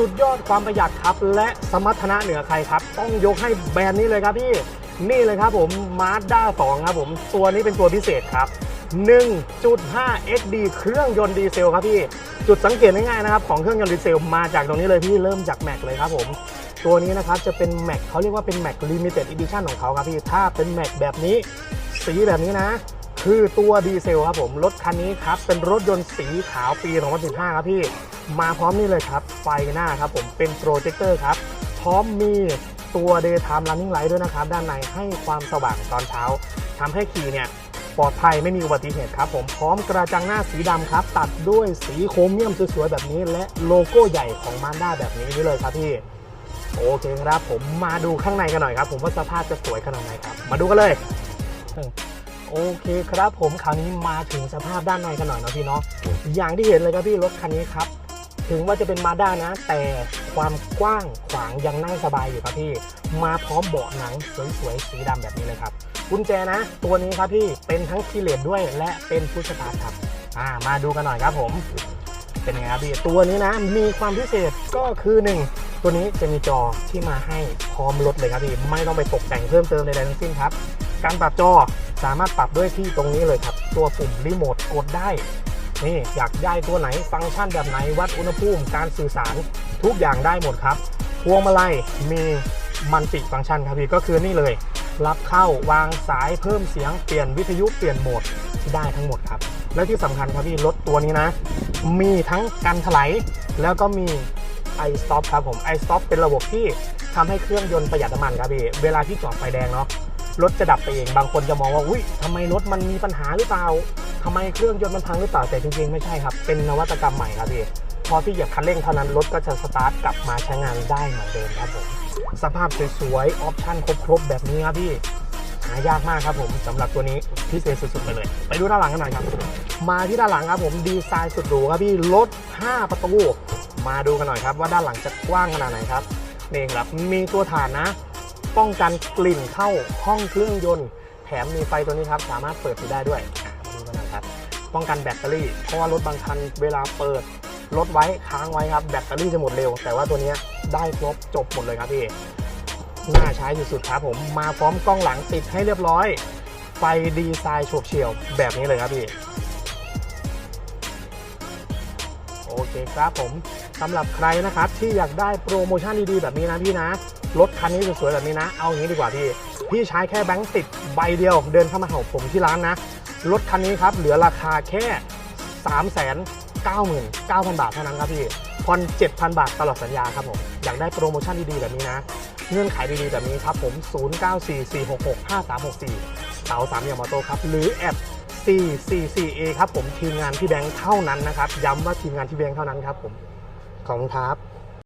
สุดยอดความประหยัดครับ และสมรรถนะเหนือใครครับ ต้องยกให้แบรนด์นี้เลยครับพี่ นี่เลยครับผม Mazda 2 ครับผม ตัวนี้เป็นตัวพิเศษครับ 1.5 XD เครื่องยนต์ดีเซลครับพี่ จุดสังเกตง่ายๆนะครับ ของเครื่องยนต์ดีเซลมาจากตรงนี้เลยพี่ เริ่มจากแม็กเลยครับผม ตัวนี้นะครับจะเป็นแม็กเขาเรียกว่าเป็นแม็กลิมิเต็ดอีดิชั่นของเขาครับพี่ ถ้าเป็นแม็กแบบนี้ สีแบบนี้นะ คือตัวดีเซลครับผม รถคันนี้ครับ เป็นรถยนต์สีขาวปี 2015 ครับพี่ มาพร้อมนี่เลยครับ ไฟหน้าครับผมเป็นโปรเจคเตอร์ครับ พร้อมมีตัว daytime running light ด้วยนะครับ ด้านในให้ความสว่างตอนเช้าทำให้ขี่เนี่ยปลอดภัยไม่มีอุบัติเหตุครับผมพร้อมกระจังหน้าสีดำครับ ตัดด้วยสีโครเมียมสวยๆแบบนี้ และโลโก้ใหญ่ของมาด้าแบบนี้นี่เลยครับพี่โอเคครับผมมาดูข้างในกันหน่อยครับ ผมว่าสภาพจะสวยขนาดไหนครับ มาดูกันเลย โอเคครับผมคราวนี้มาถึงสภาพด้านในกันหน่อยเนาะพี่เนาะอย่างที่เห็นเลยครับพี่รถคันนี้ครับ ถึงว่าจะเป็นมาด้านะ แต่ความกว้างขวางยังนั่งสบายอยู่ครับพี่ มาพร้อมเบาะหนังสวยๆสีดำแบบนี้เลยครับกุญแจนะ ตัวนี้ครับพี่เป็นทั้งคีย์เลสด้วยและเป็นพุชสตาร์ทครับอ่ามาดูกันหน่อยครับผม เป็นไงครับพี่ตัวนี้นะ มีความพิเศษก็คือหนึ่งตัวนี้จะมีจอที่มาให้พร้อมรถเลยครับพี่ไม่ต้องไปตกแต่งเพิ่มเติมใดๆทั้งสิ้นครับ การปรับจอ สามารถปรับด้วยที่ตรงนี้เลยครับ ตัวปุ่มรีโมทกดได้นี่อยากได้ตัวไหนฟังก์ชันแบบไหนวัดอุณหภูมิการสื่อสารทุกอย่างได้หมดครับพวงมาลัยมีมันติฟังก์ชันครับพี่ก็คือนี่เลย รับเข้าวางสายเพิ่มเสียงเปลี่ยนวิทยุเปลี่ยนโหมดได้ทั้งหมดครับ และที่สำคัญครับพี่รถตัวนี้นะ มีทั้งกันถลายแล้วก็มี i stop ครับผม i stop เป็นระบบที่ทำให้เครื่องยนต์ประหยัดน้ำมันครับพี่เวลาที่จอดไฟแดงเนาะ รถจะดับไปเอง บางคนจะมองว่าอุ้ยทำไมรถมันมีปัญหาหรือเปล่าทำไมเครื่องยนต์มันพังหรือเปล่าแต่จริงๆไม่ใช่ครับ เป็นนวัตกรรมใหม่ครับพี่พอพี่เหยียบคันเร่งเท่านั้นรถก็จะสตาร์ทกลับมาใช้งานได้เหมือนเดิมครับผมสภาพสวยๆออปชั่นครบๆแบบนี้ครับพี่หายากมากครับผมสำหรับตัวนี้พิเศษสุดๆไปเลย ไปดูด้านหลังกันหน่อยครับ มาที่ด้านหลังครับผมดีไซน์สุดหรูครับพี่รถ 5 ประตูมาดูกันหน่อยครับว่าด้านหลังจะกว้างขนาดไหนครับนี่ครับมีตัวฐานนะ ป้องกันกลิ่นเข้าห้องเครื่องยนต์ แถมมีไฟตัวนี้ครับ สามารถเปิดปิดได้ด้วยอะมาดูกันน่อยครับ ป้องกันแบตเตอรี่ เพราะว่ารถบางคันเวลาเปิดรถไว้ค้างไว้ครับ แบตเตอรี่จะหมดเร็ว แต่ว่าตัวนี้ได้ครบจบหมดเลยครับพี่น่าใช้สุดๆครับผมมาพร้อมกล้องหลังติดให้เรียบร้อย ไฟดีไซน์โฉบเฉี่ยวแบบนี้เลยครับพี่ โอเคครับผมสำหรับใครนะครับที่อยากได้โปรโมชั่นดีๆแบบนี้นะพี่นะรถคันนี้สวยๆแบบนี้นะ เอาอย่างนี้ดีกว่าพี่ พี่ใช้แค่แบงค์ติดใบเดียว เดินเข้ามาหาผมที่ร้านนะ รถคันนี้ครับเหลือราคาแค่3 9 9 0 0 0 บาทเท่านั้นครับพี่ผ่อน7,000 บาทตลอดสัญญาครับผม อยากได้โปรโมชั่นดีๆแบบนี้นะ เงื่อนไขดีๆแบบนี้ครับผม 0944665364เต๋าสามเหลี่ยมมอโต้ครับ หรือแอป 444A ครับผมทีมงานพี่แบงค์เท่านั้นนะครับ ย้ำว่าทีมงานพี่แบงค์เท่านั้นครับผม ขอบคุณครับ